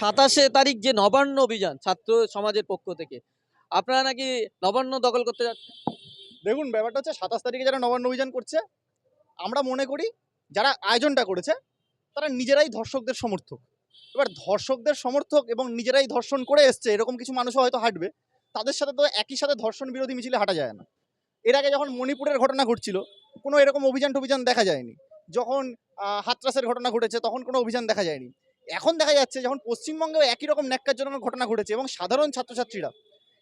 সাতাশে তারিখ যে নবান্ন অভিযান ছাত্র সমাজের পক্ষ থেকে, আপনারা নাকি নবান্ন দখল করতে যাচ্ছেন? দেখুন, ব্যাপারটা হচ্ছে সাতাশ তারিখে যারা নবান্ন অভিযান করছে, আমরা মনে করি যারা আয়োজনটা করেছে, তারা নিজেরাই ধর্ষকদের সমর্থক। এবার ধর্ষকদের সমর্থক এবং নিজেরাই ধর্ষণ করে এসছে, এরকম কিছু মানুষও হয়তো হাঁটবে, তাদের সাথে তো একই সাথে ধর্ষণ বিরোধী মিছিলে হাঁটা যায় না। এর আগে যখন মণিপুরের ঘটনা ঘটছিল, কোনো এরকম অভিযান টভিযান দেখা যায়নি। যখন হাতরাসের ঘটনা ঘটেছে, তখন কোনো অভিযান দেখা যায়নি। এখন দেখা যাচ্ছে যখন পশ্চিমবঙ্গেও একই রকম ন্যাক্কারজনক ঘটনা ঘটেছে এবং সাধারণ ছাত্রছাত্রীরা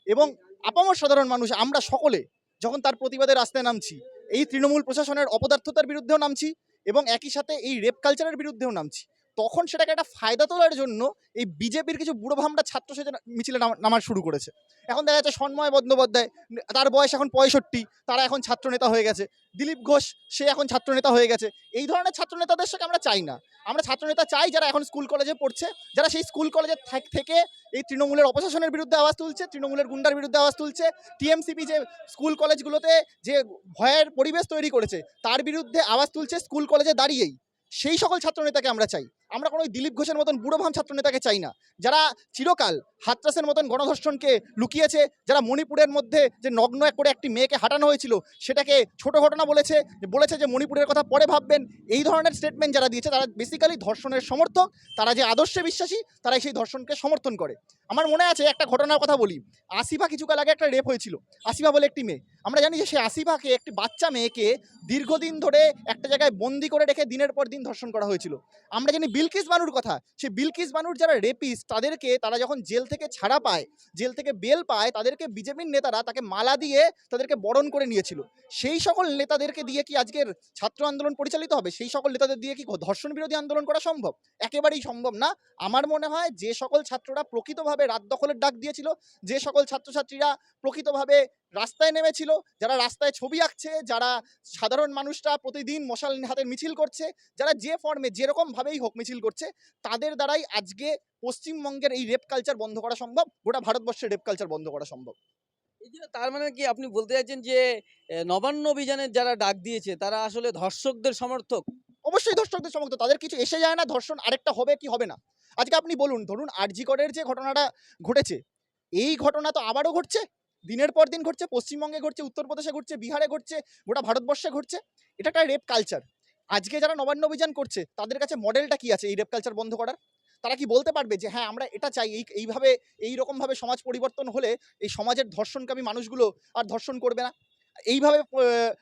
এবং আপামর সাধারণ মানুষ, আমরা সকলে যখন তার প্রতিবাদে রাস্তায় নামছি, এই তৃণমূল প্রশাসনের অপদার্থতার বিরুদ্ধেও নামছি এবং একই সাথে এই রেপ কালচারের বিরুদ্ধেও নামছি। তখন সেটাকে একটা ফায়দা তোলার জন্য এই বিজেপির কিছু বুড়ো ভামটা ছাত্র সেজে মিছিলে নামা- নামার শুরু করেছে। এখন দেখা যাচ্ছে সন্ময় বন্দ্যোপাধ্যায়, তার বয়স এখন পঁয়ষট্টি, তারা এখন ছাত্রনেতা হয়ে গেছে। দিলীপ ঘোষ, সে এখন ছাত্রনেতা হয়ে গেছে। এই ধরনের ছাত্রনেতাদের সাথে আমরা চাই না। আমরা ছাত্রনেতা চাই যারা এখন স্কুল কলেজে পড়ছে, যারা সেই স্কুল কলেজে থেকে এই তৃণমূলের অপশাসনের বিরুদ্ধে আওয়াজ তুলছে, তৃণমূলের গুন্ডার বিরুদ্ধে আওয়াজ তুলছে। টিএমসিপি যে স্কুল কলেজগুলোতে যে ভয়ের পরিবেশ তৈরি করেছে, তার বিরুদ্ধে আওয়াজ তুলছে স্কুল কলেজে দাঁড়িয়েই। সেই সকল ছাত্রনেতাকে আমরা চাই। আমরা কোনো দিলীপ ঘোষের মতন বুড়ো ভাম ছাত্রনেতাকে চাই না। যারা চিরকাল হাতরাসের মতন গণধর্ষণকে লুকিয়েছে, যারা মণিপুরের মধ্যে যে নগ্ন করে একটি মেয়েকে হাঁটানো হয়েছিল, সেটাকে ছোট ঘটনা বলেছে বলেছে যে মণিপুরের কথা পরে ভাববেন, এই ধরনের স্টেটমেন্ট যারা দিয়েছে, তারা বেসিক্যালি ধর্ষণের সমর্থক, তারা যে আদর্শে বিশ্বাসী, তারা সেই ধর্ষণকে সমর্থন করে। আমার মনে আছে, একটা ঘটনার কথা বলি। আসিফা কিছুকাল আগে একটা রেপ হয়েছিল, আসিফা বলে একটি মেয়ে। আমরা জানি যে সেই আসিফাকে, একটি বাচ্চা মেয়েকে দীর্ঘদিন ধরে একটা জায়গায় বন্দি করে রেখে দিনের পর দিন ধর্ষণ করা হয়েছিল। আমরা জানি বিলকিস বানুর কথা। সেই বিলকিস বানুর যারা রেপিস তাদেরকে তারা যখন জেল থেকে ছাড়া পায়, জেল থেকে বেল পায়, তাদেরকে বিজেপির নেতারা তাকে মালা দিয়ে তাদেরকে বরণ করে নিয়েছিল। সেই সকল নেতাদেরকে দিয়ে কি আজকের ছাত্র আন্দোলন পরিচালিত হবে? সেই সকল নেতাদের দিয়ে কি ধর্ষণ বিরোধী আন্দোলন করা সম্ভব? একেবারেই সম্ভব না। আমার মনে হয় যে সকল ছাত্ররা প্রকৃতভাবে রাত দখলের ডাক দিয়েছিল, যে সকল ছাত্রছাত্রীরা প্রকৃতভাবে রাস্তায় নেমেছিল যারা রাস্তায় ছবি আঁকছে যারা সাধারণ মানুষরা প্রতিদিন মশাল হাতের মিছিল করছে যারা যে ফর্মে যেরকম ভাবেই হোক মিছিল করছে তাদের দ্বারাই আজকে পশ্চিমবঙ্গের এই রেপ কালচার বন্ধ করা সম্ভব গোটা ভারতবর্ষের রেপ কালচার বন্ধ করা সম্ভব। তার মানে কি আপনি বলতে চাইছেন যে নবান্ন অভিযানের যারা ডাক দিয়েছে তারা আসলে ধর্ষকদের সমর্থক? অবশ্যই ধর্ষকদের সমর্থক তাদের কিছু এসে যায় না ধর্ষণ আরেকটা হবে কি হবে না। আজকে আপনি বলুন ধরুন আরজিকরের যে ঘটনাটা ঘটেছে এই ঘটনা তো আবারও ঘটছে দিনের পর দিন ঘটছে, পশ্চিমবঙ্গে ঘটছে, উত্তরপ্রদেশে ঘটছে, বিহারে ঘটছে, গোটা ভারতবর্ষে ঘটছে। এটা একটা রেপ কালচার আজকে যারা নবান্ন অভিযান করছে, তাদের কাছে মডেলটা কি আছে এই রেপ কালচার বন্ধ করার? তারা কি বলতে পারবে যে হ্যাঁ আমরা এটা চাই, এই, এইভাবে এইরকমভাবে সমাজ পরিবর্তন হলে এই সমাজের ধর্ষণকামী মানুষগুলো আর ধর্ষণ করবে না? এইভাবে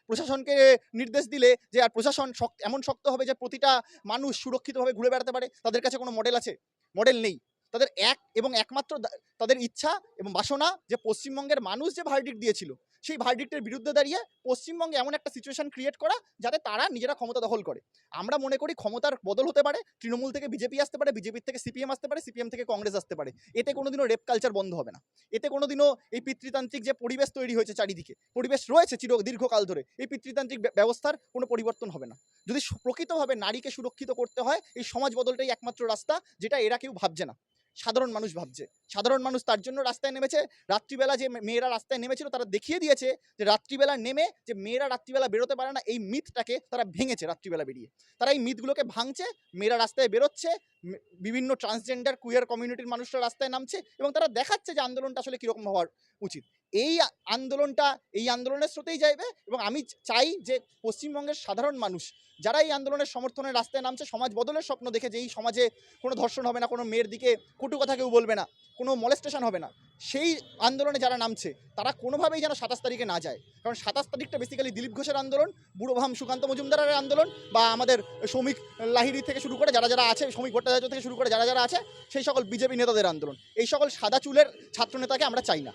প্রশাসনকে নির্দেশ দিলে যে, আর প্রশাসন শক্ত এমন শক্ত হবে যে, প্রতিটা মানুষ সুরক্ষিতভাবে ঘুরে বেড়াতে পারে? তাদের কাছে কোনো মডেল আছে? মডেল নেই। তাদের এক এবং একমাত্র তাদের ইচ্ছা এবং বাসনা যে পশ্চিমবঙ্গের মানুষ যে ভার্ডিক্ট দিয়েছিল, সেই ভার্ডিক্টের বিরুদ্ধে দাঁড়িয়ে পশ্চিমবঙ্গে এমন একটা সিচুয়েশন ক্রিয়েট করা যাতে তারা নিজেরা ক্ষমতা দখল করে। আমরা মনে করি ক্ষমতার বদল হতে পারে, তৃণমূল থেকে বিজেপি আসতে পারে বিজেপির থেকে সিপিএম আসতে পারে সিপিএম থেকে কংগ্রেস আসতে পারে। এতে কোনোদিনও রেপ কালচার বন্ধ হবে না। এতে কোনোদিনও এই পিতৃতান্ত্রিক যে পরিবেশ তৈরি হয়েছে চারিদিকে, পরিবেশ রয়েছে চির, দীর্ঘকাল ধরে, এই পিতৃতান্ত্রিক ব্যবস্থার কোনো পরিবর্তন হবে না। যদি প্রকৃতভাবে নারীকে সুরক্ষিত করতে হয়, এই সমাজ বদলটাই একমাত্র রাস্তা, যেটা এরা কেউ ভাবছে না। সাধারণ মানুষ ভাবছে। সাধারণ মানুষ তার জন্য রাস্তায় নেমেছে। রাত্রিবেলা যে মেয়েরা রাস্তায় নেমেছিল, তারা দেখিয়ে দিয়েছে যে রাত্রিবেলা নেমে যে মেয়েরা রাত্রিবেলা বেরোতে পারে না, এই মিথটাকে তারা ভেঙেছে রাত্রিবেলা বেরিয়ে। তারা এই মিথগুলোকে ভাঙছে, মেয়েরা রাস্তায় বেরোচ্ছে বিভিন্ন ট্রান্সজেন্ডার কুয়ার কমিউনিটির মানুষরা রাস্তায় নামছে এবং তারা দেখাচ্ছে যে আন্দোলনটা আসলে কীরকম হওয়ার উচিত। এই আন্দোলনটা, এই আন্দোলনের স্রোতেই যাইবে এবং আমি চাই যে পশ্চিমবঙ্গের সাধারণ মানুষ, যারা এই আন্দোলনের সমর্থনে রাস্তায় নামছে, সমাজ বদলের স্বপ্ন দেখে যে এই সমাজে কোনো ধর্ষণ হবে না, কোনো মেয়ের দিকে কটু কথা কেউ বলবে না, কোনো মলেস্টেশন হবে না, সেই আন্দোলনে যারা নামছে, তারা কোনোভাবেই যেন সাতাশ তারিখে না যায়। কারণ সাতাশ তারিখটা বেসিক্যালি দিলীপ ঘোষের আন্দোলন, বুড়োভাম সুকান্ত মজুমদারের আন্দোলন বা আমাদের শ্রমিক লাহিড়ি থেকে শুরু করে যারা যারা আছে, শ্রমিক ভট্টাচার্য থেকে শুরু করে যারা যারা আছে, সেই সকল বিজেপি নেতাদের আন্দোলন। এই সকল সাদা চুলের ছাত্রনেতাকে আমরা চাই না।